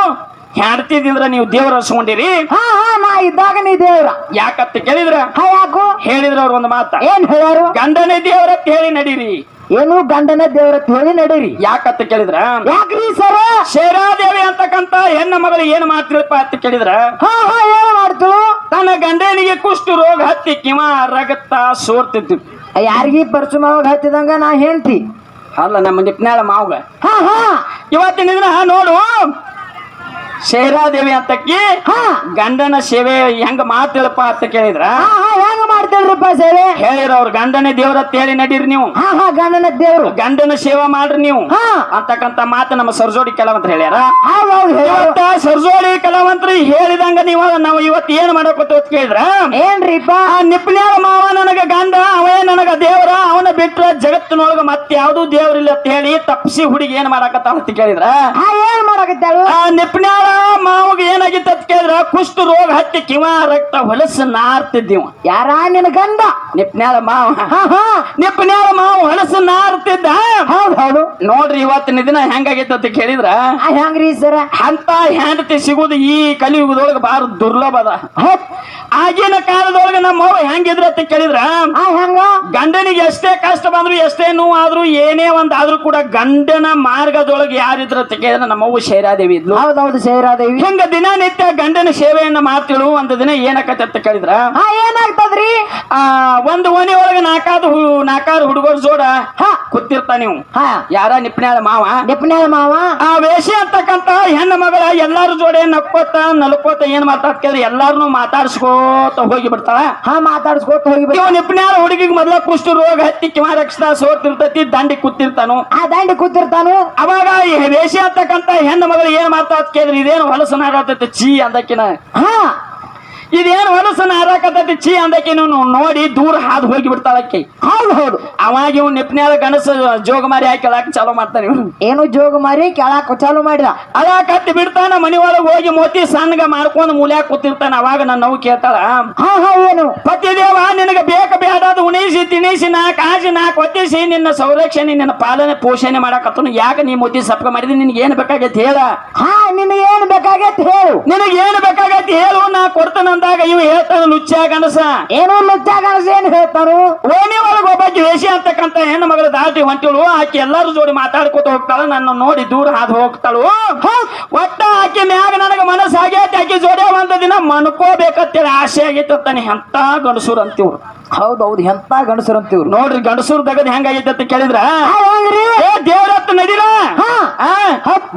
A: ಹೆಂಡ್ತಿದ್ರ ನೀವು ದೇವ್ರ ಹಸ್ಕೊಂಡಿರಿ
B: ಹಾ ಹಾ ನಾ ಇದ್ದಾಗ ನೀ ದೇವ್ರ.
A: ಯಾಕಂತ ಕೇಳಿದ್ರ?
B: ಹಾ ಯಾಕು?
A: ಹೇಳಿದ್ರ ಅವ್ರ ಒಂದು ಮಾತ.
B: ಏನ್ ಹೇಳ್ಯಾರು
A: ಗಂಡನೇ ದೇವ್ರ ಅಂತ ಹೇಳಿ ನಡೀರಿ.
B: ಏನು ಗಂಡನ ದೇವ್ರ ಹೇಳಿ ನಡೀರಿ?
A: ಯಾಕತ್ತ ಕೇಳಿದ್ರ?
B: ಯಾಕ್ರಿ ಸರ?
A: ಶೇರಾದೇವಿ ಅಂತಕ್ಕಂತ ಹೆಣ್ಣ ಮಗಳು ಏನ್ ಮಾಡ್ತಿರಪ್ಪ ಅಂತ ಕೇಳಿದ್ರ?
B: ಹಾ ಹಾ ಏನ್ ಮಾಡ್ತು?
A: ತನ್ನ ಗಂಡನಿಗೆ ಕುಷ್ಠ ರೋಗ ಹತ್ತಿ ಕಿಮ ರಗತ್ತ ಸೋರ್ತಿತ್ತು.
B: ಯಾರಿಗಿ ಪರಶುಮಾವಾಗ ಹತ್ತಿದಂಗ ನಾ ಹೇಳ್ತಿ.
A: ಅಲ್ಲ ನಮ್ಮ ನಿಪ್ನಾಳ ಮಾವಗ.
B: ಹಾ ಹಾ.
A: ಇವತ್ತಿನ ದಿನ ನೋಡು ಶೇರಾದೇವಿ ಅಂತಕ್ಕಿ ಗಂಡನ ಸೇವೆ ಹೆಂಗ ಮಾತಿಲ್ಲಪ್ಪ ಅಂತ ಕೇಳಿದ್ರ?
B: ಹಾ ಹಾ ಮಾಡ್ತೇಳ್ರಿಪ್ಪ ಸೇವೆ?
A: ಹೇಳಿರ ಅವ್ರ ಗಂಡನೇ ದೇವ್ರ ಅಂತ ಹೇಳಿ ನಡೀರಿ ನೀವು.
B: ಹಾ ಹಾ ಗಂಡನ ದೇವ್ರು.
A: ಗಂಡನ ಸೇವಾ ಮಾಡ್ರಿ ನೀವು.
B: ಹಾ.
A: ಅಂತಕ್ಕಂತ ಮಾತು ನಮ್ಮ ಸರ್ಜೋಡಿ ಕೆಲವಂತ ಹೇಳ್ಯಾರ. ಇವತ್ತ ಸರ್ಜೋಡಿ ಕಲಾವಂತರು ಹೇಳಿದಂಗ ನೀವು ನಾವು ಇವತ್ತು ಏನ್ ಮಾಡಬೇಕು ಅಂತ ಕೇಳಿದ್ರ?
B: ಏನ್ರಿಪ್ಪ?
A: ಆ ನಿಪ್ನ್ಯಾಳ ಮಾವ ನನಗ ಗಂಡ ಅವೇ ನನಗ ದೇವರ ಅವನ ಬಿಟ್ರ ಜಗತ್ತಿನೊಳಗ ಮತ್ತೆ ಯಾವ್ದು ದೇವ್ರಿಲ್ಲ ಅಂತ ಹೇಳಿ ತಪ್ಪಿಸಿ ಹುಡುಗಿ ಏನ್ ಮಾಡಾಕತ್ತ ಅಂತ ಕೇಳಿದ್ರ?
B: ಏನ್ ಮಾಡಾಕತ್ತಾಳು?
A: ಆ ನಿಪ್ನ್ಯಾಳ ಮಾವಗ ಏನಾಗಿತ್ತ ಅಂತ ಕೇಳಿದ್ರ? ಕುಷ್ಠ ರೋಗ ಹತ್ತಿ ಕಿವ ರಕ್ತ ಹೊಲಸ ನಾರ್ತಿದ್ದೀವ.
B: ಯಾರ ನಿನ್ನ ಗಂಡ
A: ನಿಪ್ನ್ಯಾಳ ಮಾವ.
B: ಹಾ ಹಾ.
A: ನಿಪ್ನ್ಯಾಳ ಮಾವ ಹೊಲಸು ನಾರ್ತಿದ್ದ
B: ಹೌದು ಹೌದು.
A: ನೋಡ್ರಿ ಇವತ್ತಿನ ದಿನ ಹೆಂಗಾಗಿತ್ತು ಅಂತ ಕೇಳಿದ್ರ?
B: ಹೆಂಗ್ರಿ ಸರ?
A: ಅಂತ ಹೆಂಡತಿ ಸಿಗುದು ಈ ಕಲಿಯುಗದೊಳಗ ಬಾರ ದುರ್ಲಭ ಅದ. ಆಗಿನ ಕಾಲದೊಳಗ ನಮ್ಮ ಅವ್ವ ಹೆಂಗಿದ್ರ ಅಂತ ಕೇಳಿದ್ರ? ಗಂಡನಿಗೆ ಎಷ್ಟೇ ಕಷ್ಟ ಬಂದ್ರು ಎಷ್ಟೇ ನೋವು ಆದ್ರೂ ಏನೇ ಒಂದ್ ಆದ್ರೂ ಕೂಡ ಗಂಡನ ಮಾರ್ಗದೊಳಗೆ ಯಾರಿದ್ರ ಅಂತ ಕೇಳಿದ್ರೆ ನಮ್ಮವ್ವ ಶೈರಾದೇವಿ ಇದ್ಲು.
B: ಹೌದೌದು ಶೈರಾದೇವಿ.
A: ಹೆಂಗ ದಿನನಿತ್ಯ ಗಂಡನ ಸೇವೆಯನ್ನ ಮಾಡ್ತಿಳು ಒಂದು ದಿನ ಏನಕತ್ತ ಅಂತ ಕೇಳಿದ್ರ?
B: ಏನಾಗ್ತದ್ರಿ?
A: ಆ ಒಂದು ಒಳಗ ಹು ನಾಕಾದ ಹುಡುಗರ ಜೋಡ
B: ಹಾ.
A: ಕೂತಿರ್ತಾ ನೀವು.
B: ಹಾ.
A: ಯಾರ? ನಿಪ್ನ್ಯಾಳ ಮಾವ?
B: ನಿಪ್ನ್ಯಾಳ ಮಾವ?
A: ಆ ವೇಷ ಅಂತಕ್ಕಂತ ಹೆಣ್ಣು ಮಗಳ ಎಲ್ಲಾರು ಜೋಡೆ ನಕ್ಕೋತ ನಲ್ಕೋತ ಏನ್ ಮಾತಾಡ್ತ ಕೇಳಿ ಎಲ್ಲಾರನು ಮಾತಾಡ್ಸ್ಕೋತ ಹೋಗಿ ಬಿಡ್ತಾಳ.
B: ಹಾ ಮಾತಾಡ್ಸ್ಕೋತ ಹೋಗಿ
A: ಇವ ನಿಪ್ನ್ಯಾಳ ಹುಡುಗಿಗೆ ಮೊದ್ಲ ಕುಷ್ಟು ರೋಗ ಹತ್ತಿ ಕಿವ ರಕ್ಷಿತ ಸೋತಿರ್ತೈತಿ ದಂಡಿ ಕೂತಿರ್ತಾನು.
B: ಆ ದಂಡಿ ಕೂತಿರ್ತಾನು.
A: ಅವಾಗ ವೇಷ ಅಂತಕ್ಕಂತ ಹೆಣ್ಣು ಮಗಳು ಏನ್ ಮಾತಾಡ್ತ ಕೇಳಿದ್ರಿ ಇದೇನು ಹೊಲಸು ಚೀ ಅಂದಕ್ಕಿನ
B: ಹಾ.
A: ಇದೇನು ಹೊಲಸನ ಹಾರಾಕತೈತಿ ಚೀ ಅಂದಕಿನ ನೋಡಿ ದೂರ ಹಾದು ಹೋಗಿ ಬಿಡ್ತಾಳಕ್ಕಿ
B: ಹೌದು ಹೌದು.
A: ಅವಾಗ ಇವ್ ನೆಪ್ನೇಲ ಗಣಸ ಜೋಗಮಾರಿ ಹಾಕಿ ಕೆಳಕ್ ಚಾಲು ಮಾಡ್ತಾನೆ ಇವ್ನು.
B: ಏನು ಜೋಗ ಮಾರಿ? ಕೆಳಕ್ ಚಾಲು ಮಾಡಿದ.
A: ಅದ ಕತ್ತಿ ಬಿಡ್ತಾನ ಮನಿ ಒಳಗೆ ಹೋಗಿ ಮೋತಿ ಸಣ್ಣಗ ಮಾಡ್ಕೊಂಡು ಮೂಲ್ಯಾಗ ಕೂತಿರ್ತಾನ. ಅವಾಗ ನನ್ನ ನೋವು ಕೇಳ್ತಾಳ.
B: ಹಾ ಹಾ ಏನು?
A: ಪತಿದೇವ ನಿನಗೆ ಬೇಕ ಬೇಡಾದ ಉಣಿಸಿ ತಿಣಿಸಿ ನಾ ಕಾಜಿ ನಾ ಕೊತ್ತಿಸಿ ನಿನ್ನ ಸಂರಕ್ಷಣೆ ನಿನ್ನ ಪಾಲನೆ ಪೋಷಣೆ ಮಾಡಕತ್ತನು. ಯಾಕೆ ನೀ ಮೋತಿ ಸಪ್ಕ ಮಾಡಿದಿ? ನಿನಗೆ ಏನು ಬೇಕಾಗೈತಿ ಹೇಳ.
B: ಹಾ ನಿನ್ ಏನ್ ಬೇಕಾಗೈತಿ ಹೇಳು.
A: ನಿನಗೆ ಏನು ಬೇಕಾಗೈತಿ ಹೇಳು ನಾ ಕೊಡ್ತಾನ ಅಂದಾಗ ಇವ್ ಹೇಳ್ತಾನ ಲುಚ್ಚ ಗಣಸ
B: ಏನು ಲುಚ್ಚಾಗಣಸ ಏನ್ ಹೇಳ್ತಾರು?
A: ಓಣಿ ಒಳಗೆ ಒಬ್ಬ ದ್ವೇಷಿ ಅಂತಕ್ಕಂತ ಹೆಣ್ಣು ಮಗಳು ದಾಟಿ ಹೊಂಟಿಳು. ಆಕೆ ಎಲ್ಲಾರು ಜೋಡಿ ಮಾತಾಡ್ಕೊತ ಹೋಗ್ತಾಳ ನನ್ನ ನೋಡಿ ದೂರ ಹಾದು ಹೋಗ್ತಾಳು. ಒಟ್ಟ ಆಕೆ ಮ್ಯಾಗ ನನಗ ಮನಸ್ಸಾಗೈತೆ ಆಗೈತಿ ಆಕೆ ಜೋಡಿ ಒಂದ ದಿನ ಮನ್ಕೋಬೇಕಂತೇಳಿ ಆಸೆ ಆಗೈತೆ ಅಂತಾನೆ ಎಂತ ಗಣಸೂರ್ ಅಂತಿವ್ರು.
B: ಹೌದೌದು ಎಂತ ಗಂಡಸರು ಅಂತೀವ್ರು
A: ನೋಡ್ರಿ ಗಂಡಸರು ತಗದ್ ಹೆಂಗಾಗೈತೆ ಅಂತ ಕೇಳಿದ್ರ?
B: ದೇವರತ್
A: ಏ ಗಂಡನ್ ದೇವರತ್ತೆ
B: ಹಾ.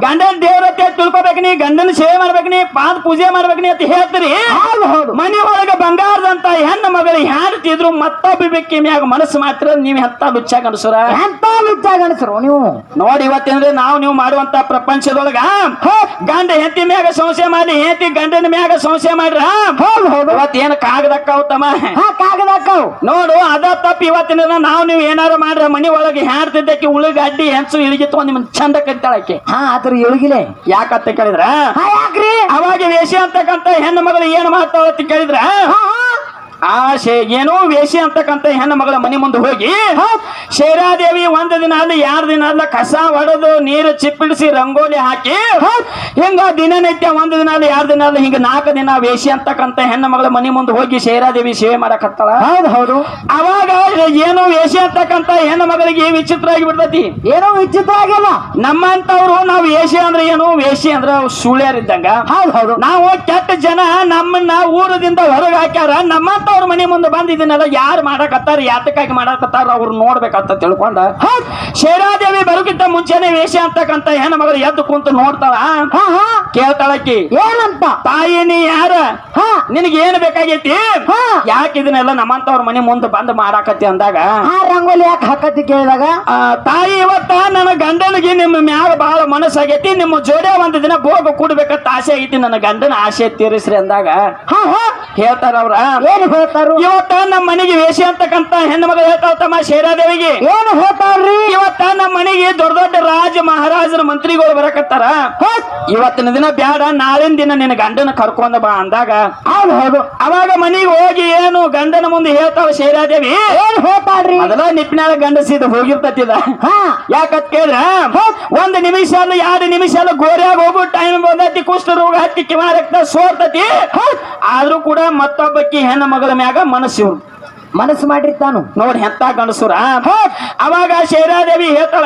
A: ಗಂಡನ ದೇವ್ರತ್ತೆ ತಿಳ್ಕೊಬೇಕು ನೀ ಗಂಡನ ಸೇವೆ ಮಾಡ್ಬೇಕು ನೀ ಪಾದ ಪೂಜೆ ಮಾಡ್ಬೇಕು ನೀ ಅಂತ ಹೇಳ್ತೀರಿ?
B: ಹೌದು ಹೌದು.
A: ಮನಿ ಒಳಗ ಬಂಗಾರದಂತ ಹೆಣ್ಣು ಮಗಳು ಹ್ಯಾಡ್ತಿದ್ರು ಮತ್ತೊಬ್ಬ ಬೆಕ್ಕಿ ಮ್ಯಾಗ ಮನಸ್ಸು ಮಾತ್ರ ನೀವ್ ಎಂತ ಲುಚ್ಚ ಗಂಡಸರ?
B: ಎಂತ ಲುಚ್ಚ ಗಂಡಸರು ನೀವು?
A: ನೋಡಿ ಇವತ್ತೇನ್ರಿ ನಾವು ನೀವು ಮಾಡುವಂತ ಪ್ರಪಂಚದೊಳಗ ಗಂಡ ಹೆಂಡತಿ ಮ್ಯಾಗ ಸಂಶಯ ಮಾಡಿ ಹೆಂಡತಿ ಗಂಡನ ಮ್ಯಾಗ ಸಂಶಯ ಮಾಡ್ರ?
B: ಹೌದು ಹೌದು.
A: ಇವತ್ತೇನು ಕಾಗದಕ್ಕಾವ್ ತಮ್ಮ?
B: ಹಾ ಕಾಗದಕ್ಕವು.
A: ನೋಡು ಅದ ತಪ್ಪ ಇವತ್ತಿನ ದಿನ ನಾವು ನೀವು ಏನಾರ ಮಾಡ್ರೆ ಮನಿ ಒಳಗೆ ಹ್ಯಾಡ್ತಿದ್ದಕ್ಕೆ ಉಳುಗಡ್ಡಿ ಹೆಂಚು ಇಳಿಗಿತ್ತು ನಿಮ್ಮನ್ ಚಂದ ಕರಿತಾಳಕ್ಕೆ
B: ಹಾ ಅದ್ರ ಇಳಗಿಲೆ.
A: ಯಾಕಂತ ಕೇಳಿದ್ರ?
B: ಯಾಕ್ರಿ?
A: ಅವಾಗ ವೇಷ ಅಂತಕ್ಕಂತ ಹೆಣ್ಣು ಮಗಳು ಏನ್ ಮಾಡ್ತಾಳ ಅಂತ ಕೇಳಿದ್ರ? ಆಶೆ ಏನೋ ವೇಷಿ ಅಂತಕ್ಕಂತ ಹೆಣ್ಣು ಮಗಳ ಮನೆ ಮುಂದೆ ಹೋಗಿ ಶೇರಾದೇವಿ ಒಂದು ದಿನ ಅಲ್ಲಿ ಎರಡು ದಿನ ಅಲ್ಲ ಕಸ ಹೊಡೆದು ನೀರು ಚಿಪ್ಪಿಡಿಸಿ ರಂಗೋಲಿ ಹಾಕಿ ಹಿಂಗ ದಿನನಿತ್ಯ ಒಂದು ದಿನ ಅಲ್ಲಿ ಎರಡು ದಿನ ಅಲ್ಲ ಹಿಂಗ ನಾಲ್ಕು ದಿನ ವೇಷಿ ಅಂತಕ್ಕಂತ ಹೆಣ್ಣು ಮಗಳ ಮನೆ ಮುಂದೆ ಹೋಗಿ ಶೇರಾದೇವಿ ಸೇವೆ ಮಾಡಕತ್ತಾಳ
B: ಹೌದು ಹೌದು.
A: ಅವಾಗ ಏನು ವೇಷಿ ಅಂತಕ್ಕಂತ ಹೆಣ್ಣು ಮಗಳಿಗೆ ವಿಚಿತ್ರ ಆಗಿ ಬಿಡ್ತತಿ
B: ಏನೋ ವಿಚಿತ್ರ ಆಗಿಲ್ಲ
A: ನಮ್ಮಂತವ್ರು ನಾವು ವೇಷಿ ಅಂದ್ರೆ ಏನು? ವೇಷಿ ಅಂದ್ರೆ ಸುಳ್ಳ್ಯಾರಿದ್ದಂಗ.
B: ಹೌದು ಹೌದು.
A: ನಾವು ಕೆಟ್ಟ ಜನ ನಮ್ಮನ್ನ ಊರದಿಂದ ಹೊರಗೆ ಹಾಕ್ಯಾರ ನಮ್ಮಂತವ್ರ ಮನೆ ಮುಂದೆ ಬಂದು ಇದನ್ನೆಲ್ಲ ಯಾರು ಮಾಡಕತ್ತಾರ ಯಾತಕ್ಕಾಗಿ ಮಾಡಕತ್ತಾರ ಅವ್ರು ನೋಡ್ಬೇಕಂತ ತಿಳ್ಕೊಂಡ ಶೇರಾದೇವಿ ಬರೋಕ್ಕಿಂತ ಮುಂಚೆನೆ ವೇಷ ಅಂತಕ್ಕಂತ ಹೆಣ್ಣು ಮಗಳು ಎದ್ದು ಕುಂತು ನೋಡ್ತಾಳ.
B: ಹಾ ಹಾ.
A: ಕೇಳ್ತಾಳಕ್ಕಿ
B: ಏನಂತ?
A: ತಾಯಿ ನೀ ಯಾರ?
B: ಹಾ.
A: ನಿನಗೆ ಏನ್ ಬೇಕಾಗೈತಿ?
B: ಹಾ.
A: ಯಾಕೆ ಇದನ್ನೆಲ್ಲ ನಮ್ಮಂತವ್ರ ಮನೆ ಮುಂದೆ ಬಂದ್ ಮಾಡಾಕತ್ತಿ ಅಂದಾಗ?
B: ಹಾ ರಂಗೋಲಿ ಯಾಕೆ ಹಾಕತ್ತಿ ಕೇಳಿದಾಗ?
A: ಆ, ತಾಯಿ ಇವತ್ತ ನನ್ನ ಗಂಡನಿಗೆ ನಿಮ್ಮ ಮ್ಯಾಲ ಬಹಳ ಮನಸ್ಸಾಗೈತಿ ನಿಮ್ಮ ಜೋಡೆ ಒಂದು ದಿನ ಭೋಗ ಕೂಡ್ಬೇಕಂತ ಆಸೆ ಆಗೈತಿ ನನ್ನ ಗಂಡನ ಆಸೆ ತೀರಿಸ್ರಿ ಅಂದಾಗ.
B: ಹಾ ಹಾ.
A: ಹೇಳ್ತಾರ ಅವ್ರ
B: ಏನ್ ಹೇಳ್ತಾರು?
A: ಇವತ್ತ ನಮ್ಮ ಮನೆಗೆ ವೇಷ ಅಂತಕ್ಕಂತ ಹೆಣ್ಣು ಮಗ ಹೇಳ್ತಾವ ತಮ್ಮ ಶೇರಾದೇವಿಗೆ.
B: ಏನು ಹೇಳ್ತಾರ್ರಿ?
A: ಇವತ್ತ ನಮ್ಮ ಮನೆಗೆ ದೊಡ್ಡ ದೊಡ್ಡ ರಾಜ ಮಹಾರಾಜರ ಮಂತ್ರಿಗಳು ಬರಕತ್ತಾರ. ಇವತ್ತಿನ ದಿನ ಬ್ಯಾಡ ನಾಳಿನ ದಿನ ನಿನ್ನ ಗಂಡನ ಕರ್ಕೊಂಡ ಬಾ ಅಂದಾಗ.
B: ಹೌದು ಹೌದು.
A: ಅವಾಗ ಮನೆಗೆ ಹೋಗಿ ಏನು ಗಂಡನ ಮುಂದೆ ಹೇಳ್ತಾವ ಶೇರಾದೇವಿ?
B: ಏನ್ ಹೇಳ್ತಾರ್ರಿ?
A: ಮೊದಲ ನಿಪ್ನಾಳ ಗಂಡಸಿದ ಹೋಗಿರ್ತತಿದ. ಯಾಕತ್ ಕೇಳ್ರ ಒಂದ್ ನಿಮಿಷ ಅಲ್ಲ ಎರಡು ನಿಮಿಷ ಅಲ್ಲ ಗೋರ್ಯಾಗ ಹೋಗೋ ಟೈಮ್ ಬಂದತಿ ಕುಷ್ಠ ರೋಗ ಹತ್ತಿ ಕಿವಾರಕ್ತ ಸೋರ್ತತಿ. ಆದ್ರೂ ಕೂಡ ಮತ್ತೊಬ್ಬಕ್ಕಿ ಹೆಣ್ಣು ಮಗಳ ಮ್ಯಾಗ ಮನಸ್ಸು
B: ಮನಸ್ಸು ಮಾಡಿರ್ತಾನು
A: ನೋಡಿ ಎಂತ ಗಂಡಸುರ. ಅವಾಗ ಶೈರಾದೇವಿ ಹೇಳ್ತಾಳ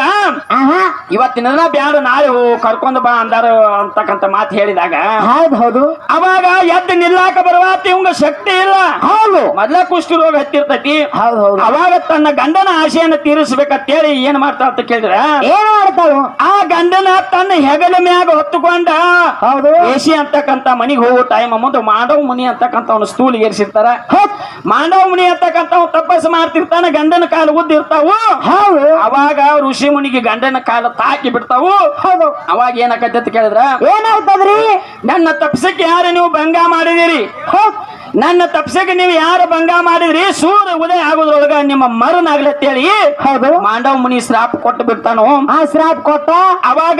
A: ಇವತ್ತಿನ ದಿನ ಬ್ಯಾಡ ನಾಳೆ ಕರ್ಕೊಂಡು ಕರ್ಕೊಂಡ್ ಬಾ ಅಂದಾರ ಅಂತಕ್ಕಂತ ಮಾತು ಹೇಳಿದಾಗ
B: ಹೌದು ಹೌದು.
A: ಅವಾಗ ಎದ್ದು ನಿಲ್ಲಾಕ ಬರುವಾತಿ ಇವಂಗ ಶಕ್ತಿ ಇಲ್ಲ.
B: ಹೌದು.
A: ಮೊದ್ಲ ಕುಷ್ಠ ರೋಗ ಹತ್ತಿರ್ತೈತಿ.
B: ಹೌದು ಹೌದು.
A: ಅವಾಗ ತನ್ನ ಗಂಡನ ಆಶೆಯನ್ನು ತೀರಿಸ್ಬೇಕಂತೇಳಿ ಏನ್ ಮಾಡ್ತಾಳ ಅಂತ ಕೇಳಿದ್ರ?
B: ಏನ್ ಮಾಡ್ತಾಳು?
A: ಆ ಗಂಡನ ತನ್ನ ಹೆಗಲ ಮ್ಯಾಗ ಹೊತ್ತುಕೊಂಡ
B: ಹೌದು.
A: ಏಸಿ ಅಂತಕ್ಕಂತ ಮನಿಗೆ ಹೋಗೋ ಟೈಮ್ ಮುಂದೆ ಮಾಂಡವ ಮುನಿ ಅಂತಕ್ಕಂತ ಅವನು ಸ್ತೂಲ್ ಏರಿಸಿರ್ತಾರ. ಮಾಂಡವ ಮುನಿ ಅಂತಕ್ಕಂತ ಅವ್ನು ತಪಸ್ಸು ಮಾಡ್ತಿರ್ತಾನ ಗಂಡನ ಕಾಲು ಉದ್ದಿರ್ತಾವು
B: ಹೌದು.
A: ಅವಾಗ ಋಷಿ ಮುನಿಗೆ ಗಂಡನ ಕಾಲು ತಾಕಿ ಬಿಡ್ತಾವು.
B: ಹೌದು.
A: ಅವಾಗ ಏನಾಕೈತೆ ಅಂತ ಕೇಳಿದ್ರ?
B: ಏನಾಗ್ತದ್ರಿ?
A: ನನ್ನ ತಪ್ಸಕ್ಕೆ ಯಾರು ನೀವು ಭಂಗ ಮಾಡಿದಿರಿ ನನ್ನ ತಪ್ಸಕ್ಕೆ ನೀವು ಯಾರು ಭಂಗ ಮಾಡಿದ್ರಿ? ಸೂರ್ಯ ಉದಯ ಆಗೋದ್ರೊಳಗ ನಿಮ್ಮ ಮರನಾಗ್ಲತ್ತೇಳಿ
B: ಹೌದು.
A: ಮಾಂಡವ ಮುನಿ ಶ್ರಾಪ್ ಕೊಟ್ಟು ಬಿಡ್ತಾನು?
B: ಆ ಶ್ರಾಪ್ ಕೊಟ್ಟ?
A: ಅವಾಗ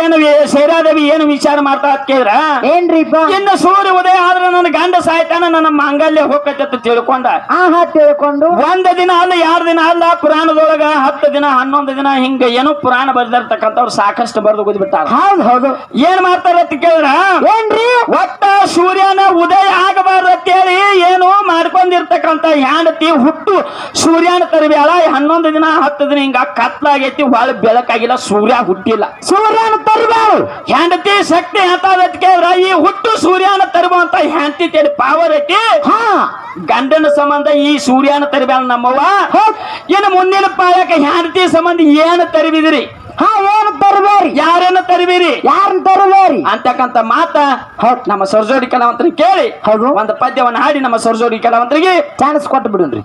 A: ಏನು ಶೈರಾದೇವಿ ಏನು ವಿಚಾರ ಮಾಡ್ತಾ ಅಂತ ಕೇಳಿದ್ರ?
B: ಏನ್ರಿಪ್ಪ
A: ಇನ್ನು ಸೂರ್ಯ ಉದಯ ಆದ್ರೆ ನನ್ನ ಗಂಡ ಸಾಯ್ತಾನ ನನ್ನ ಮಾಂಗಲ್ಯ ಹೋಗತ್ತ ತಿಳ್ಕೊಂಡ.
B: ಆಹಾ ತಿಳ್ಕೊಂಡು.
A: ಒಂದ್ ದಿನ ಅಲ್ಲ ಯಾರ ದಿನ ಅಲ್ಲ ಪುರಾಣದೊಳಗ ಹತ್ತು ದಿನ ಹನ್ನೊಂದು ದಿನ ಹಿಂಗ ಏನೋ ಪುರಾಣ ಬರ್ದಿರ್ತಕ್ಕಂಥವ್ರು ಸಾಕಷ್ಟು ಬರ್ದು ಗುದ್ಬಿಟ್ಟಾರ
B: ಹೌದು ಹೌದು.
A: ಏನ್ ಮಾಡ್ತಾರ ಅಂತ ಕೇಳಿದ್ರ?
B: ಏನ್ರಿ?
A: ಒಟ್ಟ ಸೂರ್ಯನ ಉದಯ ಅಂತೇಳಿ ಏನೋ ಮಾಡ್ಕೊಂಡಿರ್ತಕ್ಕಂಥ ಹೆಂಡತಿ ಹುಟ್ಟು ಸೂರ್ಯನ ತರಬೇಡ ಹನ್ನೊಂದು ದಿನ ಹತ್ತು ದಿನ ಹಿಂಗ ಕತ್ಲಾಗೈತಿ ಒಳ ಬೆಳಕಾಗಿಲ್ಲ ಸೂರ್ಯ ಹುಟ್ಟಿಲ್ಲ.
B: ಸೂರ್ಯನ ತರಬೇಡ
A: ಹೆಂಡತಿ ಶಕ್ತಿ ಅಂತ ಕೇಳಿದ್ರ ಈ ಹುಟ್ಟು ಸೂರ್ಯನ ತರುವಂತ ಹೆಂಡತಿ ತೇಳಿ ಪಾವರ್ ಐತಿ.
B: ಹಾ.
A: ಗಂಡನ ಸಂಬಂಧ ಈ ಸೂರ್ಯನ ತರಬೇಡ ನಮ್ಮವ್ವ. ಇನ್ನು ಮುಂದಿನ ಪಾಯಕ ಹೆಂಡತಿ ಸಂಬಂಧ ಏನು ತರಬಿದಿರಿ?
B: ಹಾ ಏನು ತರಬೇರಿ
A: ಯಾರನ್ನ ತರಿಬೇರಿ
B: ಯಾರನ್ನ ತರಬೇರಿ
A: ಅಂತಕ್ಕಂತ ಮಾತ ನಮ್ಮ ಸರ್ಜೋಡಿ ಕಲಾವಂತರಿಗೆ ಕೇಳಿ.
B: ಹೌದು.
A: ಒಂದು ಪದ್ಯವನ್ನು ಹಾಡಿ ನಮ್ಮ ಸರ್ಜೋಡಿ ಕಲಾವಂತರಿಗೆ.
B: ಚಾನ್ಸ್ ಕೊಟ್ಟು ಬಿಡುನ್ರಿ